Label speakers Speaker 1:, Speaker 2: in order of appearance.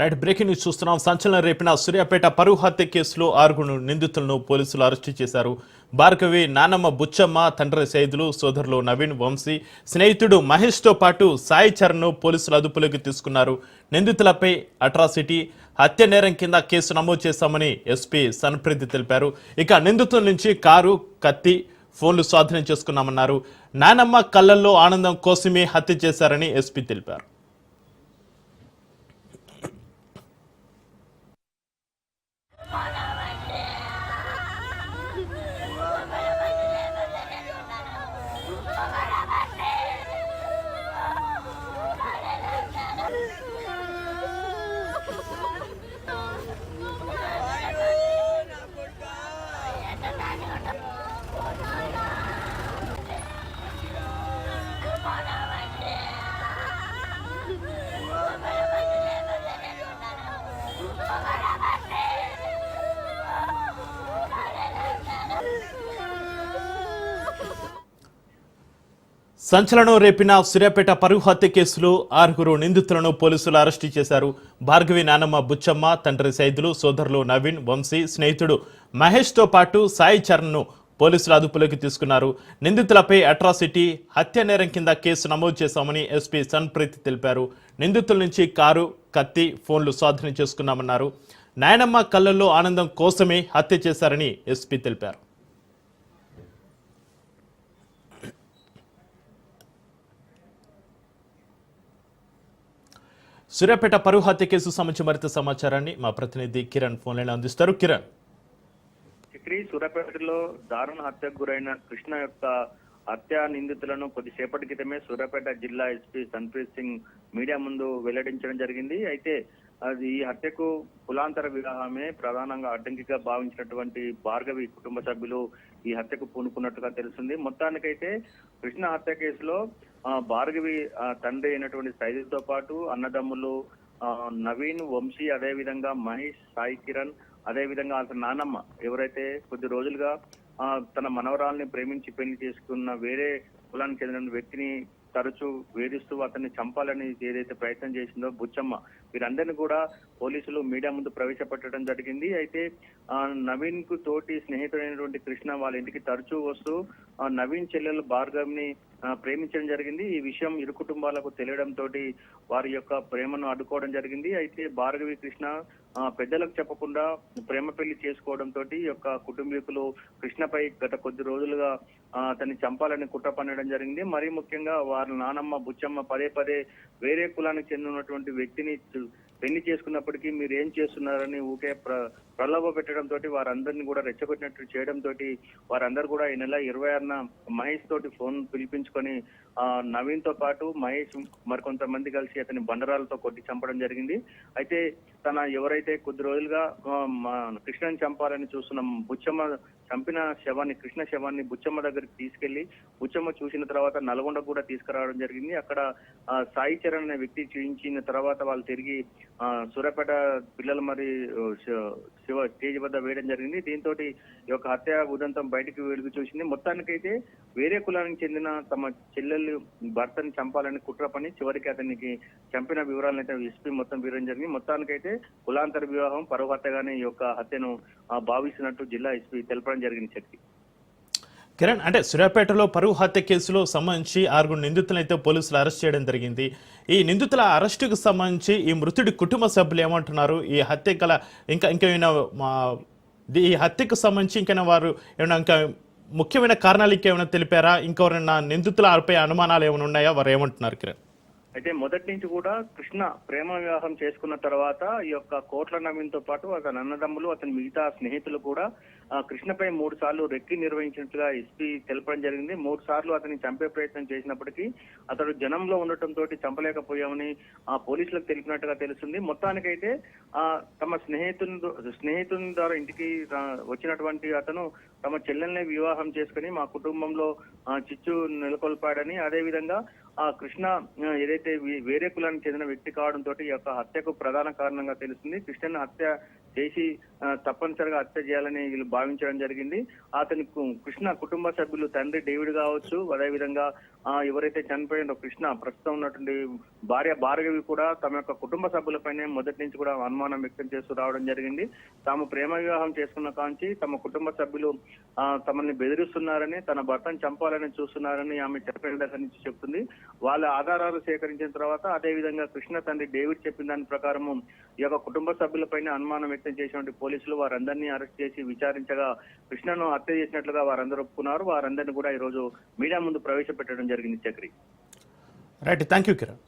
Speaker 1: Right breaking news చూస్తున్నాం. సంచలనం రేపిన సూర్యాపేట పరువు హత్య కేసులో ఆరుగురు నిందితులను పోలీసులు అరెస్టు చేశారు. భార్గవి నానమ్మ బుచ్చమ్మ తండ్రి సైదులు సోదరులు నవీన్ వంశీ స్నేహితుడు మహేష్తో పాటు సాయి చరణ్ను పోలీసులు అదుపులోకి తీసుకున్నారు. నిందితులపై అట్రాసిటీ హత్య నేరం కింద కేసు నమోదు చేశామని ఎస్పీ సన్ప్రీతి తెలిపారు. ఇక నిందితుల నుంచి కారు కత్తి ఫోన్లు స్వాధీనం చేసుకున్నామన్నారు. నానమ్మ కళ్ళల్లో ఆనందం కోసమే హత్య చేశారని ఎస్పీ తెలిపారు. సంచలనం రేపిన సూర్యాపేట పరుగు హత్య కేసులో ఆరుగురు నిందితులను పోలీసులు అరెస్టు చేశారు. భార్గవి నానమ్మ బుచ్చమ్మ తండ్రి సైదులు సోదరులు నవీన్ వంశీ స్నేహితుడు మహేష్తో పాటు సాయి చరణ్ను పోలీసులు అదుపులోకి తీసుకున్నారు. నిందితులపై అట్రాసిటీ హత్య నేరం కింద కేసు నమోదు చేశామని ఎస్పీ సన్ప్రీత్ తెలిపారు. నిందితుల నుంచి కారు కత్తి ఫోన్లు స్వాధీనం చేసుకున్నామన్నారు. నాయనమ్మ కళ్ళల్లో ఆనందం కోసమే హత్య చేశారని ఎస్పీ తెలిపారు. సూర్యాపేట పరువు హత్య కేసు సంబంధించి మరింత సమాచారాన్ని మా ప్రతినిధి కిరణ్ ఫోన్లైన్ అందిస్తారు. కిరణ్.
Speaker 2: చక్రి సూర్యాపేటలో దారుణ హత్యకు గురైన కృష్ణ యొక్క హత్య నిందితులను కొద్దిసేపటి క్రితమే సూర్యాపేట జిల్లా ఎస్పీ సన్ప్రీత్ సింగ్ మీడియా ముందు వెల్లడించడం జరిగింది. అయితే అది ఈ హత్యకు కులాంతర వివాహమే ప్రధానంగా అడ్డంకిగా భావించినటువంటి భార్గవి కుటుంబ సభ్యులు ఈ హత్యకు పూనుకున్నట్టుగా తెలుస్తుంది. మొత్తానికైతే కృష్ణ హత్య కేసులో భార్గవి తండ్రి అయినటువంటి సైదుతో పాటు అన్నదమ్ములు నవీన్ వంశీ అదేవిధంగా మహేష్ సాయి కిరణ్ అదేవిధంగా అతని నానమ్మ ఎవరైతే కొద్ది రోజులుగా తన మనవరాల్ని ప్రేమించి పెళ్ళి చేసుకున్న వేరే కులానికి చెందిన వ్యక్తిని తరచూ వేధిస్తూ అతన్ని చంపాలని ఏదైతే ప్రయత్నం చేసిందో బుచ్చమ్మ వీరందరినీ కూడా పోలీసులు మీడియా ముందు ప్రవేశపెట్టడం జరిగింది. అయితే ఆ, నవీన్కు తోటి స్నేహితుడైనటువంటి కృష్ణ వాళ్ళ ఇంటికి తరచూ వస్తూ ఆ, నవీన్ చెల్లెలు భార్గవ్ని ప్రేమించడం జరిగింది. ఈ విషయం ఇరు కుటుంబాలకు తెలియడం తోటి వారి యొక్క ప్రేమను అడ్డుకోవడం జరిగింది. అయితే భార్గవి కృష్ణ ఆ, పెద్దలకు చెప్పకుండా ప్రేమ పెళ్ళి చేసుకోవడం తోటి ఈ యొక్క కుటుంబీకులు కృష్ణపై గత కొద్ది రోజులుగా ఆ, అతన్ని చంపాలని కుట్ర పన్నడం జరిగింది. మరీ ముఖ్యంగా వారి నానమ్మ బుచ్చమ్మ పదే పదే వేరే కులానికి చెందినటువంటి వ్యక్తిని to పెళ్ళి చేసుకున్నప్పటికీ మీరు ఏం చేస్తున్నారని ఊకే ప్ర ప్రలోభ పెట్టడం తోటి వారందరినీ కూడా రెచ్చగొట్టినట్టు చేయడం తోటి వారందరూ కూడా ఈ నెల ఇరవై ఆరున మహేష్ తోటి ఫోన్ పిలిపించుకొని ఆ, నవీన్తో పాటు మహేష్ మరికొంతమంది కలిసి అతని బండరాలతో కొట్టి చంపడం జరిగింది. అయితే తన ఎవరైతే కొద్ది రోజులుగా మా కృష్ణని చంపాలని చూస్తున్న బుచ్చమ్మ చంపిన శవాన్ని కృష్ణ శవాన్ని బుచ్చమ్మ దగ్గరికి తీసుకెళ్ళి బుచ్చమ్మ చూసిన తర్వాత నల్గొండ కూడా తీసుకురావడం జరిగింది. అక్కడ సాయి చరణ్ అనే వ్యక్తి చూపించిన తర్వాత వాళ్ళు తిరిగి సూర్యాపేట పిల్లలు మరి శివ స్టేజ్ వద్ద వేయడం జరిగింది. దీంతో ఈ యొక్క హత్య ఉదంతం బయటికి వెలుగు చూసింది. మొత్తానికైతే వేరే కులానికి చెందిన తమ చెల్లెలు భర్తని చంపాలని కుట్ర పని చివరికి అతనికి చంపిన వివరాలను అయితే ఎస్పీ మొత్తం వీరడం జరిగింది. మొత్తానికైతే కులాంతర వివాహం పరువు హత్యగానే ఈ యొక్క హత్యను భావిస్తున్నట్టు జిల్లా ఎస్పీ తెలపడం జరిగింది శక్తి
Speaker 1: కిరణ్ అంటే సూర్యాపేటలో పరువు హత్య కేసులో సంబంధించి ఆరుగురు నిందితులను అయితే పోలీసులు అరెస్ట్ చేయడం జరిగింది. ఈ నిందితుల అరెస్టుకు సంబంధించి ఈ మృతుడి కుటుంబ సభ్యులు ఏమంటున్నారు? ఈ హత్య గల ఇంకా ఇంకేమైనా మా ఈ హత్యకు సంబంధించి ఇంకైనా వారు ఏమైనా ఇంకా ముఖ్యమైన కారణాలు ఇంకేమైనా తెలిపారా? ఇంకెవరైనా నిందితులపై అనుమానాలు ఏమైనా ఉన్నాయా? వారు ఏమంటున్నారు కిరణ్?
Speaker 2: అయితే మొదటి నుంచి కూడా కృష్ణ ప్రేమ వివాహం చేసుకున్న తర్వాత ఈ యొక్క కోట్ల నవీన్తో పాటు అతని అన్నదమ్ములు అతని మిగతా స్నేహితులు కూడా కృష్ణపై మూడు సార్లు రెక్కి నిర్వహించినట్లుగా ఎస్పీ తెలపడం జరిగింది. మూడు సార్లు అతన్ని చంపే ప్రయత్నం చేసినప్పటికీ అతడు జనంలో ఉండటంతో చంపలేకపోయామని ఆ పోలీసులకు తెలిపినట్టుగా తెలుస్తుంది. మొత్తానికైతే ఆ తమ స్నేహితుని స్నేహితుని ద్వారా ఇంటికి వచ్చినటువంటి అతను తమ చెల్లెల్ని వివాహం చేసుకుని మా కుటుంబంలో చిచ్చు నెలకొల్పాడని అదే విధంగా ఆ కృష్ణ ఏదైతే వేరే కులానికి చెందిన వ్యక్తి కావడం తోటి ఈ యొక్క హత్యకు ప్రధాన కారణంగా తెలుస్తుంది. కృష్ణను హత్య చేసి తప్పనిసరిగా హత్య చేయాలని వీళ్ళు భావించడం జరిగింది. అతని కృష్ణ కుటుంబ సభ్యులు తండ్రి డేవిడ్ కావచ్చు అదేవిధంగా ఎవరైతే చనిపోయిందో కృష్ణ ప్రస్తుతం ఉన్నటువంటి భార్య భార్గవి కూడా తమ యొక్క కుటుంబ సభ్యులపైనే మొదటి నుంచి కూడా అనుమానం వ్యక్తం చేస్తూ రావడం జరిగింది. తాము ప్రేమ వివాహం చేసుకున్న కాంచి తమ కుటుంబ సభ్యులు తమని బెదిరిస్తున్నారని తన భర్తను చంపాలని చూస్తున్నారని ఆమె చెప్పిన దగ్గర నుంచి చెప్తుంది. వాళ్ళ ఆధారాలు సేకరించిన తర్వాత అదే విధంగా కృష్ణ తండ్రి డేవిడ్ చెప్పిన దాని ప్రకారము ఈ యొక్క కుటుంబ సభ్యులపైన అనుమానం వ్యక్తం చేసినటువంటి పోలీసులు వారందరినీ అరెస్ట్ చేసి విచారించగా కృష్ణను హత్య చేసినట్లుగా వారందరూ ఒప్పుకున్నారు. వారందరినీ కూడా ఈ రోజు మీడియా ముందు ప్రవేశపెట్టడం జరిగింది. జరిగింది Chakri.
Speaker 1: Right thank you Kiran